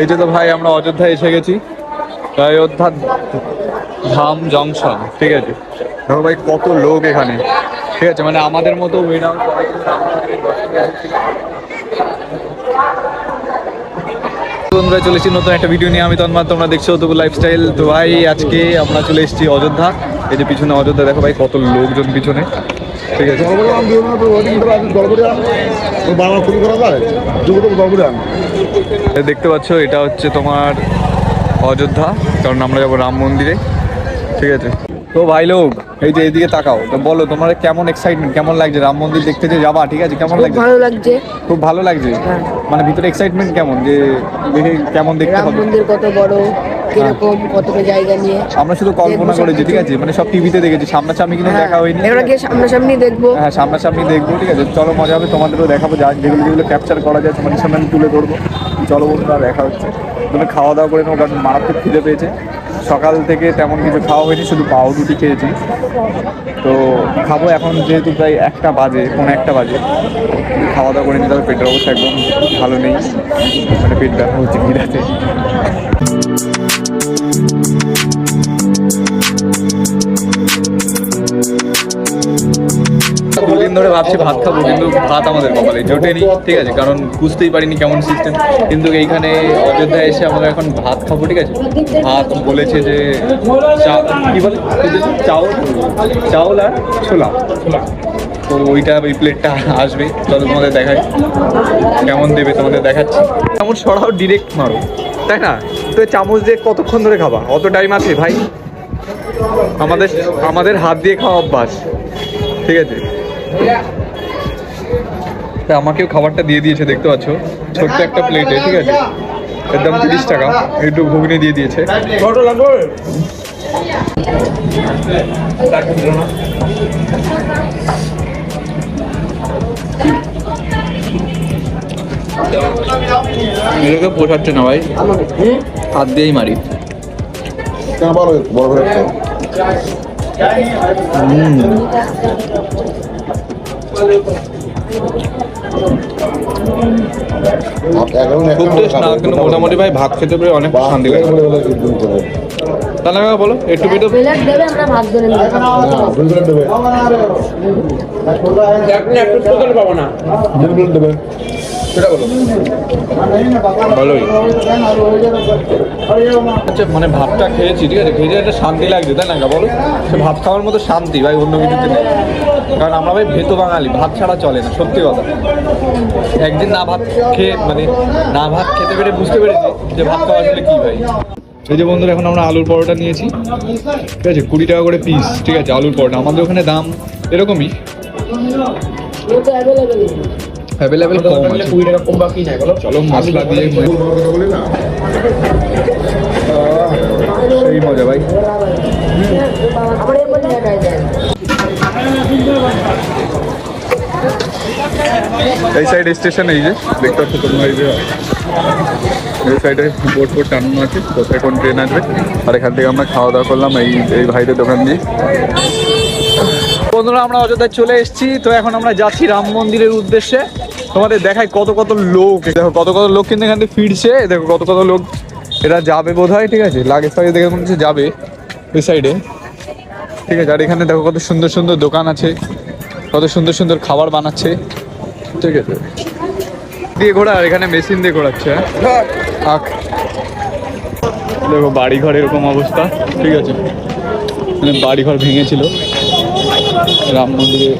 এই যে তো ভাই, আমরা অযোধ্যা এসে গেছি। অযোধ্যা ধাম জংশন, ঠিক আছে? দেখো ভাই, কত লোক এখানে। ঠিক আছে মানে আমাদের মতো উইনার বন্ধুরা চলেছি নতুন একটা ভিডিও নিয়ে। আমি তন্মা, তোমরা দেখছ তবু লাইফস্টাইল তো ভাই, আজকে আমরা চলে এসেছি অযোধ্যা। এই যে পিছনে অযোধ্যা, দেখো ভাই, কত লোকজন পিছনে। ঠিক আছে। শুরু করা যায় দেখতে পাচ্ছ এটা হচ্ছে তোমার অযোধ্যা কারণ আমরা যাব রাম মন্দিরে। ঠিক আছে। তো ভাই লোক এই যে এইদিকে তাকাও তো বলো তোমার কেমন এক্সাইটমেন্ট কেমন লাগছে? রাম মন্দির দেখতে যে যাবা ঠিক আছে? কেমন লাগছে? ভালো লাগছে। খুব ভালো লাগছে। হ্যাঁ। মানে ভিতরে এক্সাইটমেন্ট কেমন? যে দেখে কেমন দেখতে রাম হবে? মন্দির কত বড় কীরকম কতটা জায়গা নিয়ে। আমরা শুধু কল্পনা করেছি ঠিক আছে? মানে সব টিভিতে দেখেছি সামনাসামনি কিন্তু দেখা হয়নি। এবার গিয়ে সামনাসামনি দেখব। হ্যাঁ সামনাসামনি দেখব ঠিক আছে? চলো মজা হবে তোমাদেরও দেখাবো যা যেগুলো যেগুলো ক্যাপচার করা যায় তোমাদের সামনে আমি তুলে ধরবো। চলো বন্ধুরা দেখা হচ্ছে। তুমি খাওয়া দাওয়া করে নেব কারণ মারাত্মক খিদে পেয়েছে। সকাল থেকে তেমন কিছু খাওয়া হয়নি শুধু পাও রুটি খেয়েছি। তো খাব এখন যেহেতু প্রায় একটা বাজে কোনো একটা বাজে। খাওয়া দাওয়া করে নিতে হবে পেটের অবস্থা একদম ভালো নেই। মানে পেট ব্যথা হচ্ছে দুদিন ধরে ভাত খাব, কিন্তু ভাত আমাদের কপালে জোটেনি, ঠিক আছে? কারণ বুঝতেই পারিনি কেমন সিস্টেম কিন্তু এইখানে অযোধ্যায় এসে আমরা এখন ভাত খাব, ঠিক আছে? ভাত বলেছে যে চা- বলে? চাউল? চাউল আর ছোলা। তো ওইটা ওই প্লেটটা আসবে। চলো তোমাদের দেখাই। কেমন দেবে তোমাদের দেখাচ্ছি। কেমন সরাও ডিরেক্ট মারো। তাই না? তো চামচ দিয়ে কতক্ষণ ধরে খাবা? অত টাইম আছে, ভাই? আমাদের আমাদের হাত দিয়ে খাওয়া অভ্যাস। ঠিক আছে? আমাকেও খাবারটা দিয়ে দিয়েছে দেখতে পাচ্ছ? ছোট্ট একটা প্লেটে ঠিক আছে? এর দাম তিরিশ টাকা। একটু ঘুগনি দিয়ে দিয়েছে। এটাকে পোষাচ্ছে না ভাই। হাত দিয়েই মারি। বড় বড় খুব টেস্ট না কিন্তু মোটামুটি ভাই ভাত খেতে পেরে অনেক শান্তি লাগে। তাহলে বলো একটু পেটে দেবে আমরা নেব ভালোই। আচ্ছা মানে ভাতটা খেয়েছি ঠিক আছে? খেয়ে একটা শান্তি লাগছে তাই না বলো। সে ভাত খাওয়ার মতো শান্তি ভাই অন্য কিছুতে নেই। কারণ আমরা ভাই ভেতো বাঙালি ভাত ছাড়া চলে না সত্যি কথা। একদিন না ভাত খেয়ে মানে না ভাত খেতে পেরে বুঝতে পেরেছি যে ভাত খাওয়া আসলে কি ভাই। এই যে বন্ধুরা এখন আমরা আলুর পরোটা নিয়েছি ঠিক আছে? কুড়ি টাকা করে পিস ঠিক আছে আলুর পরোটা। আমাদের ওখানে দাম এরকমই। অ্যাভেলেবেল কম আছে। চলো মশলা দিয়ে সেই মজা ভাই। এই সাইড স্টেশন এই যে দেখতে পাচ্ছ তোমরা এই যে। এই সাইডে বোট বোট টানানো আছে কোথায় কোন ট্রেন আসবে। আর এখান থেকে আমরা খাওয়া দাওয়া করলাম এই এই ভাইদের দোকান দিয়ে। বন্ধুরা আমরা অযোধ্যায় চলে এসেছি। তো এখন আমরা যাচ্ছি রাম মন্দিরের উদ্দেশ্যে। তোমাদের দেখায় কত কত লোক, দেখো কত কত লোক কিন্তু এখান থেকে ফিরছে, দেখো কত কত লোক এরা যাবে বোধ হয় ঠিক আছে? লাগেজ ফাগেজ দেখে মনে হচ্ছে যাবে ওই সাইডে ঠিক আছে, আর এখানে দেখো কত সুন্দর সুন্দর দোকান আছে, কত সুন্দর সুন্দর খাবার বানাচ্ছে, ঠিক আছে? দিয়ে ঘোরা, আর এখানে মেশিন দিয়ে ঘোরাচ্ছে হ্যাঁ? দেখো বাড়ি ঘর এরকম অবস্থা, ঠিক আছে? মানে বাড়ি ঘর ভেঙেছিল। রাম মন্দিরে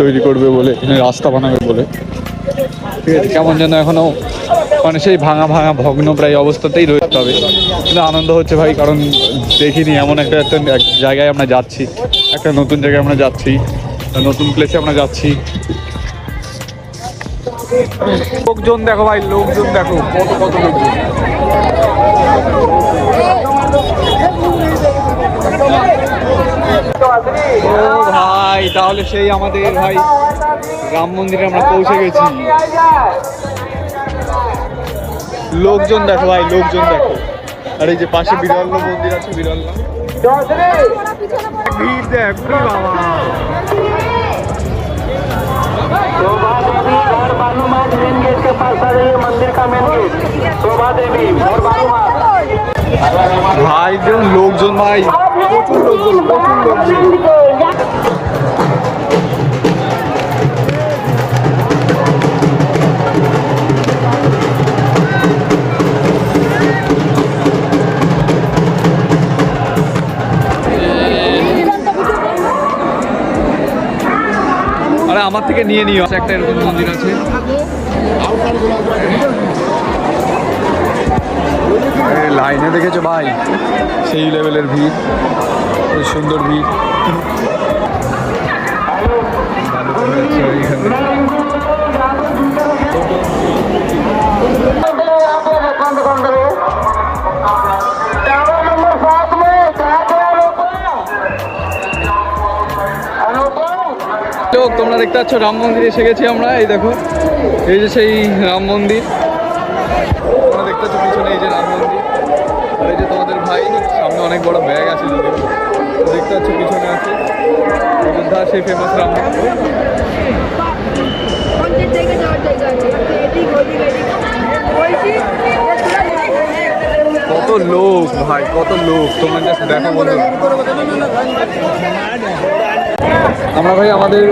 তৈরি করবে বলে, এখানে রাস্তা বানাবে বলে। ঠিক আছে, কেমন যেন এখনও মানে সেই ভাঙা ভাঙা ভগ্ন প্রায় অবস্থাতেই রয়েছে হবে কিন্তু আনন্দ হচ্ছে ভাই, কারণ দেখিনি এমন একটা একটা এক জায়গায় আমরা যাচ্ছি, একটা নতুন জায়গায় আমরা যাচ্ছি, নতুন প্লেসে আমরা যাচ্ছি। লোকজন দেখো ভাই, লোকজন দেখো, কত কত লোকজন। তাহলে সেই আমাদের ভাই রাম মন্দিরে আমরা পৌঁছে গেছি লোকজন দেখো ভাই লোকজন দেখো আর এই যে পাশে বিরল মন্দির আছে বিরল ভিড় দেখ ওরে বাবা चार बालूमाथ मेन गेट के पास आ जाइए मंदिर का मेन गेट शोभा देवी और बालूमाथ ভাই যেমন লোকজন ভাই প্রচুর আমার থেকে নিয়ে নিও। একটা এরকম মন্দির আছে। লাইনে দেখেছ ভাই? সেই লেভেলের ভিড়। সুন্দর ভিড়। তোমরা দেখতে পাচ্ছ রাম মন্দির এসে গেছি আমরা, এই দেখো, এই যে সেই রাম মন্দির। তোমরা দেখতে পাচ্ছ পিছনে এই যে রাম মন্দির, আর এই যে তোমাদের ভাই, সামনে অনেক বড় ব্যাগ আছে দেখতে পাচ্ছ পিছনে আছে, অযোধ্যা, সেই ফেমাস রাম মন্দির পঞ্চায়েত থেকে যাওয়ার জায়গা আছে এদিক ওদিক এদিক বলছি কত লোক, ভাই, কত লোক। তোমরা জাস্ট দেখো বলো আমরা ভাই আমাদের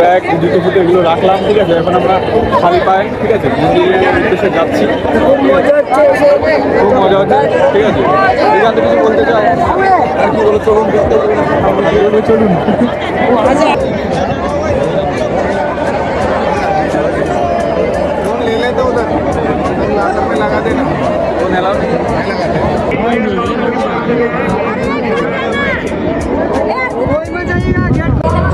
ব্যাগ জুতো ফুটো এগুলো রাখলাম, ঠিক আছে? এখন আমরা খালি পায়ে ঠিক আছে? উদ্দেশ্যে যাচ্ছি। খুব মজা হচ্ছে, ঠিক আছে? এখান কিছু বলতে চাও চলুন। চলুন। মেলা হ্যাঁ,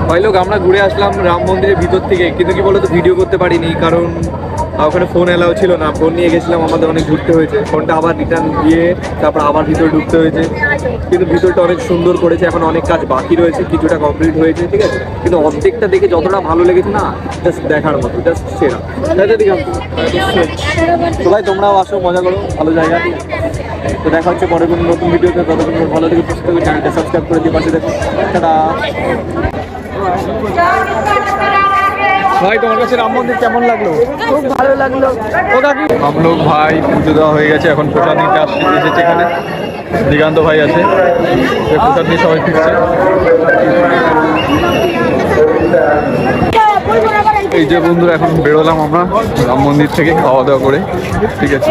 ভাই লোক আমরা ঘুরে আসলাম রাম মন্দিরের ভিতর থেকে। কিন্তু কি বলতো ভিডিও করতে পারিনি কারণ ওখানে ফোন এলাও ছিল না। ফোন নিয়ে গেছিলাম, আমাদের অনেক ঘুরতে হয়েছে। ফোনটা আবার রিটার্ন দিয়ে তারপর আবার ভিতরে ঢুকতে হয়েছে। কিন্তু ভিতরটা অনেক সুন্দর করেছে, এখন অনেক কাজ বাকি রয়েছে, কিছুটা কমপ্লিট হয়েছে, ঠিক আছে? কিন্তু অর্ধেকটা দেখে যতটা ভালো লেগেছে না জাস্ট দেখার মতো জাস্ট সেরা। দিঘা? ভাই, তোমরাও আসো, মজা করো, ভালো জায়গা। তো দেখা হচ্ছে পরে কোনো নতুন ভিডিওতে, ততক্ষণ ভালো থেকে থেকে চ্যানেলটা সাবস্ক্রাইব করে দিয়ে পাশে দেখো ভাই তোমার কাছে রাম মন্দির কেমন লাগল? খুব ভালো লাগল। কাকি আমলোক ভাই পুজো দেওয়া হয়ে গেছে এখন প্রসাদ নিতে আসছে এসেছে এখানে। দিগান্ত ভাই আছে। প্রসাদ নিয়ে সবাই ফিরছে। এই যে বন্ধুরা এখন বেরোলাম আমরা রাম মন্দির থেকে খাওয়া দাওয়া করে ঠিক আছে?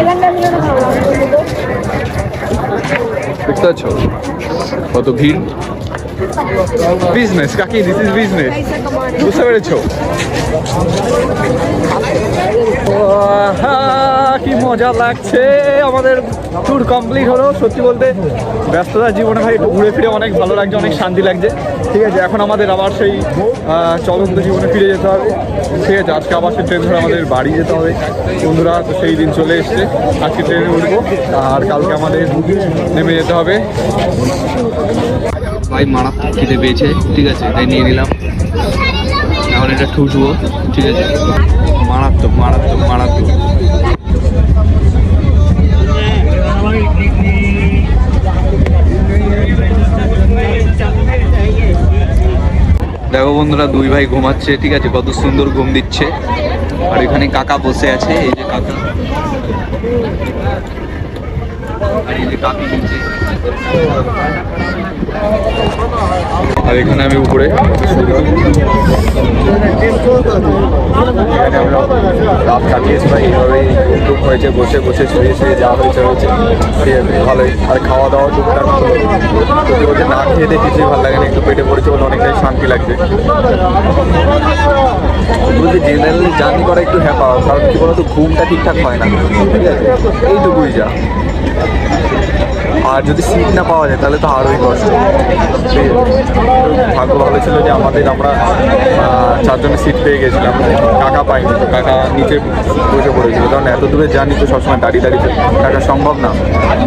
দেখতে পাচ্ছ? কত ভিড়। বিজনেস কাকি দিস ইজ বিজনেস বুঝতে পেরেছ? কি মজা লাগছে। আমাদের ট্যুর কমপ্লিট হলো, সত্যি বলতে ব্যস্ততার জীবনে ভাই একটু ঘুরে ফিরে অনেক ভালো লাগছে, অনেক শান্তি লাগছে। ঠিক আছে, এখন আমাদের আবার সেই চলন্ত জীবনে ফিরে যেতে হবে। ঠিক আছে, আজকে আবার সেই ট্রেন ধরে আমাদের বাড়ি যেতে হবে। বন্ধুরা, তো সেই দিন চলে এসছে, আজকে ট্রেনে উঠবো, আর কালকে আমাদের নেমে যেতে হবে। ভাই মারাত্মক খেতে পেয়েছে, ঠিক আছে, তাই নিয়ে নিলাম। এখন এটা ঠুসবো, ঠিক আছে। মারাত্মক মারাত্মক মারাত্মক। দেখো বন্ধুরা, দুই ভাই ঘুমাচ্ছে, ঠিক আছে, কত সুন্দর ঘুম দিচ্ছে। আর এখানে কাকা বসে আছে, এই যে কাকা। আর যে এখানে আমি উপরে রাত কাটিয়েছি ভাই, এইভাবেই টুক হয়েছে, বসে বসে, শুয়ে শুয়ে যাওয়া হয়েছে হয়েছে। ভালোই। আর খাওয়া দাওয়া টুকটাক বলতে না খেতে কিছুই ভালো লাগে না, একটু পেটে পড়েছে বলে অনেকটাই শান্তি লাগছে বলতে জেনারেলি জার্নি করা একটু হ্যাপা কারণ কি বলতো, ঘুমটা ঠিকঠাক হয় না। ঠিক আছে, এইটুকুই যা। আর যদি সিট না পাওয়া যায়, তাহলে তো আরোই কষ্ট। ভাগ্য ভালো ছিল যে আমাদের আমরা চারজনের সিট পেয়ে গেছিলাম। কাকা পাইনি তো কাকা নিচে বসে পড়েছিল। কারণ এত দূরে জানি তো সবসময় দাঁড়িয়ে দাঁড়িয়ে কাকা সম্ভব না।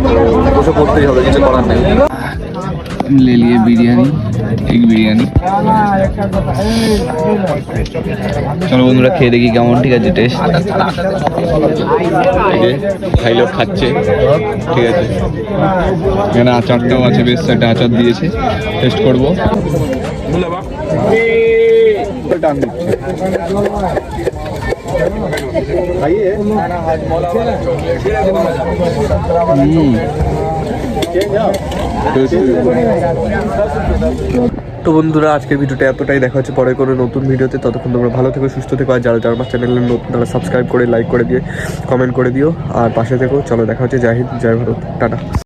তো বসে পড়তেই হবে, কিছু করার নেই। বিরিয়ানি। এক বিরিয়ানি। চলো বন্ধুরা, খেয়ে দেখি কেমন, ঠিক আছে টেস্ট লোক খাচ্ছে, ঠিক আছে। এখানে আচারটাও আছে, বেশ একটা আচার দিয়েছে টেস্ট করব। দিচ্ছে তো বন্ধুরা, আজকের ভিডিওটা এতটাই। দেখা হচ্ছে পরে কোনো নতুন ভিডিওতে। ততক্ষণ তোমরা ভালো থেকো, সুস্থ থেকো, আর যারা যারা আমার চ্যানেলে নতুন, তারা সাবস্ক্রাইব করে লাইক করে দিয়ে কমেন্ট করে দিও। আর পাশে থেকো। চলো, দেখা হচ্ছে। জাহিদ জয় ভারত। টাটা।